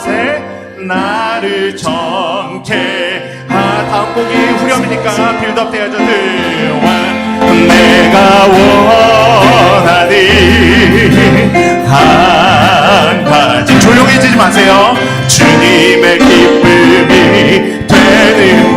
새 나를 정케. 아 다음 곡이 후렴이니까 빌드업 돼야죠. 뜨와 내가 원하니 한 가지 조용해지지 마세요. 주님의 기쁨이 되는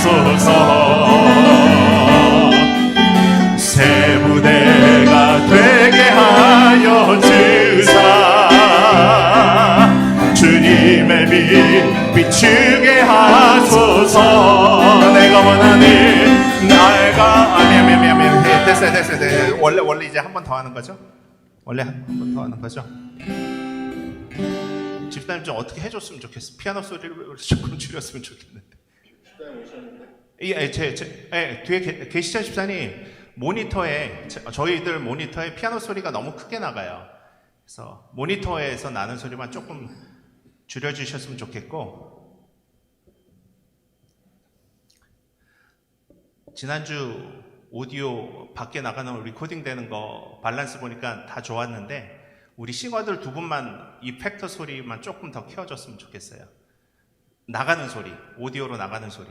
하소서 새 무대가 되게 하여 주사. 주님의 빛 비추게 하소서. 내가 아미야 미야 미야 미야 네, 됐어요 됐어요 됐어요. 원래 원래 이제 한 번 더 하는 거죠? 원래 한 번 더 하는 거죠? 집사님 좀 어떻게 해줬으면 좋겠어. 피아노 소리를 조금 줄였으면 좋겠는데 예, 제, 제, 예, 뒤에 계- 계시죠 집사님 모니터에 저- 저희들 모니터에 피아노 소리가 너무 크게 나가요. 그래서 모니터에서 나는 소리만 조금 줄여주셨으면 좋겠고 지난주 오디오 밖에 나가는 리코딩 되는 거 밸런스 보니까 다 좋았는데 우리 싱어들 두 분만 이 팩터 소리만 조금 더 키워줬으면 좋겠어요. 나가는 소리, 오디오로 나가는 소리.